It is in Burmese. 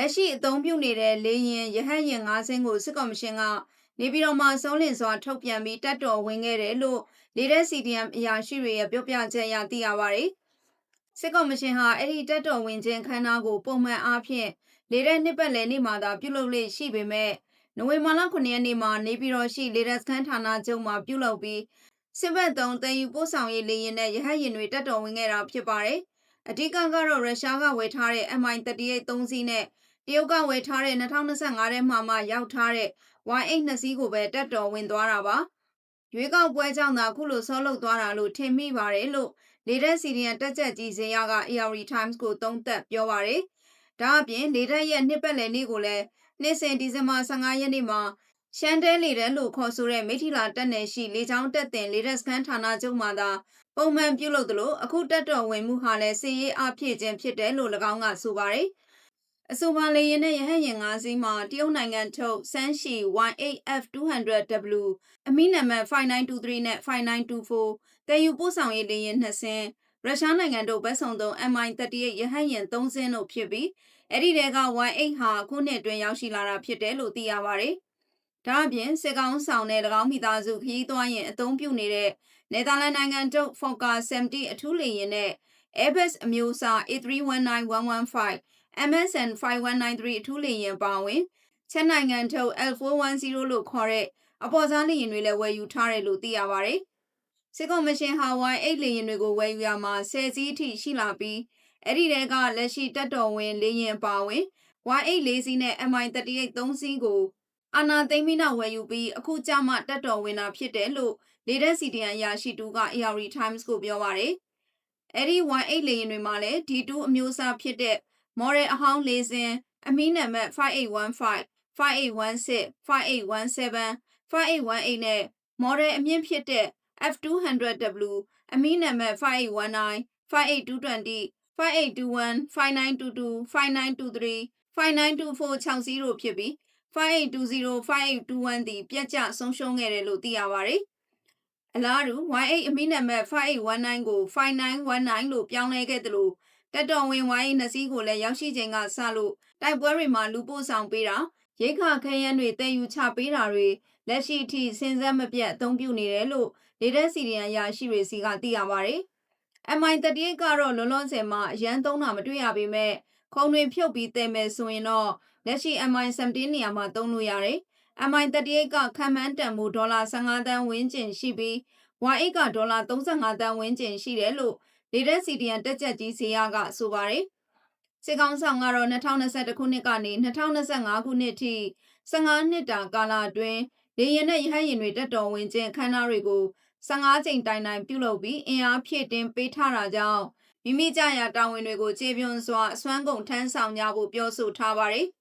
လက်ရှိအသုံးပြုနေတဲ့လေရင်ရဟတ်ယာဉ်၅စင်းကိုစစ်ကော်မရှင်ကနေပြည်တော်မှာဆုံးလင့်စွာထုတ်ပြန်ပြီးတပ်တော်ဝင်ခဲ့တယ်လို့လေတဲ့ CDM အရာရှိတွေရဲ့ပြောပြချက်အရသိရပါတယ်။စစ်ကော်မရှင်ဟာအဲ့ဒီတပ်တော်ဝင်ခြင်းခန်းနာကိုပုံမှန်အားဖြင့်လေတဲ့နှစ်ပတ်လည်နေ့မှာသာပြုလုပ်လေ့ရှိပေမဲ့နိုဝင်ဘာလ9ရက်နေ့မှာနေပြည်တော်ရှိလေတဲ့စခန်းဌာနချုပ်မှာပြုလုပ်ပြီးစစ်ဘက်သုံးတန်ယူပို့ဆောင်ရေးလေရင်နဲ့ရဟတ်ယာဉ်တွေတပ်တော်ဝင်ခဲ့တာဖြစ်ပါတယ်။အဓိကကတော့ရုရှားကဝယ်ထားတဲ့ MI38 3စီးနဲ့တ ရုတ်ကဝယ်ထားတဲ့2025ထဲမှာမှရောက်ထားတဲ့ Y8 နှစ်စီးကိုပဲတက်တော်ဝင်သွားတာပါ။ရွေးကောက်ပွဲကြောင့်သာခုလိုဆောလုပ်သွားတာလို့ထင်မိပါတယ်လို့လေတက်စီရီယန်တက်ချက်ကြီးဇေယက AR Times ကိုသုံးသပ်ပြောပါတယ်။ဒါအပြင်လေတက်ရဲ့နှစ်ပတ်လည်နေ့ကိုလည်းနေ့စဉ်ဒီဇင်ဘာ15ရက်နေ့မှာရှမ်းတဲလေတက်လို့ခေါ်ဆိုတဲ့မိထီလာတက်နယ်ရှိလေချောင်းတက်တင်လေတက်စခန်းဌာနချုပ်မှာသာပုံမှန်ပြုလုပ်သလိုအခုတက်တော်ဝင်မှုဟာလည်းစီရေးအဖြစ်ခြင်းဖြစ်တယ်လို့၎င်းကဆိုပါတယ်။ အဆိုပါလေယာဉ်နဲ့ရဟတ်ယာဉ်၅စီးမှာတရုတ်နိုင်ငံထုတ်စန်းရှီ Y8F200W အမိနံပါတ်5923နဲ့5924တည်ယူပို့ဆောင်ရေးလေယာဉ်2စင်းရုရှားနိုင်ငံတို့ဘက်ဆောင်သုံး MI38 ရဟတ်ယာဉ်3စင်းတို့ဖြစ်ပြီးအဲ့ဒီတဲက Y8 ဟာခုနှစ်အတွင်းရောက်ရှိလာတာဖြစ်တယ်လို့သိရပါတယ်။ဒါအပြင်စစ်ကောင်ဆောင်တဲ့၎င်းမိသားစုခရီးသွားရင်အသုံးပြုနေတဲ့နယ်သာလန်နိုင်ငံထုတ် Fokker 70အထူးလေယာဉ်နဲ့ Airbus အမျိုးအစား A319-115 MSN 5193အထူးလေယာဉ်ပါဝင်ချက်နိုင်ငံထုတ် L410 လို့ခေါ်တဲ့အပေါ်စားလေယာဉ်တွေလည်းဝယ်ယူထားတယ်လို့သိရပါတယ်။စစ်ကော်မရှင်ဟာ Y8 လေယာဉ်တွေကိုဝယ်ယူရမှာ10စီးအထိရှိလာပြီးအဲ့ဒီတဲကလက်ရှိတက်တော်ဝင်လေယာဉ်ပါဝင် Y8 လေးစီးနဲ့ MI38 3စီးကိုအာနာသိမ့်ပြီးနောက်ဝယ်ယူပြီးအခုကြမှတက်တော်ဝင်တာဖြစ်တယ်လို့လေတဲ့ CDN အရာရှိတူက AR Times ကိုပြောပါတယ်။အဲ့ဒီ Y8 လေယာဉ်တွေမှာလည်း D2 အမျိုးအစားဖြစ်တဲ့ model အဟောင်း၄စင်းအမီးနံပါတ်5815 5816 5817 5818နဲ့ model အမြင့်ဖြစ်တဲ့ F200W အမီးနံပါတ်5819 5820 5821 5922 5923 5924 60တို့ဖြစ်ပြီး5820 5821သည်ပြတ်ကျဆုံးရှုံးခဲ့တယ်လို့သိရပါတယ်။အလားတူ Y8 အမီးနံပါတ်5819ကို5919လို့ပြောင်းလဲခဲ့တယ်လို့ တက်တော်ဝင်ဝိုင်းနှစ်စီးကိုလည်းရောက်ရှိချိန်ကစလို့တိုက်ပွဲတွေမှာလူပို့ဆောင်ပေးတာရိခါခဲယမ်းတွေတည်ယူချပေးတာတွေလက်ရှိအထိစဉ်ဆက်မပြတ်အသုံးပြုနေတယ်လို့လေတဲ့စီရီယန်ရရှိတွေစီကသိရပါတယ်။ MI38 ကတော့လွန်လွန်ဆယ်မှာအရန်သုံးတာမတွေ့ရပေမဲ့ခုံတွေဖြုတ်ပြီးတည်မယ်ဆိုရင်တော့လက်ရှိ MI17 နေရာမှာသုံးလို့ရတယ်။ MI38 ကခံမှန်းတန်မှုဒေါ်လာ15တန်းဝန်းကျင်ရှိပြီး Y8 ကဒေါ်လာ35တန်းဝန်းကျင်ရှိတယ်လို့ လေတဲ့ CDN တက်ချက်ကြီးဇေယကဆိုပါတယ်။စစ်ကောင်ဆောင်ကတော့2021ခုနှစ်ကနေ2025ခုနှစ်ထိ15နှစ်တာကာလအတွင်းလေရင်နဲ့ရဟတ်ယာဉ်တွေတက်တော်ဝင်ခြင်းအခမ်းအနားတွေကို15ကြိမ်တိုင်တိုင်ပြုလုပ်ပြီးအင်အားဖြည့်တင်းပေးထားတာကြောင့်မိမိကြရာတာဝန်တွေကိုခြေပြွန်စွာအစွမ်းကုန်ထမ်းဆောင်ကြဖို့ပြောဆိုထားပါတယ်။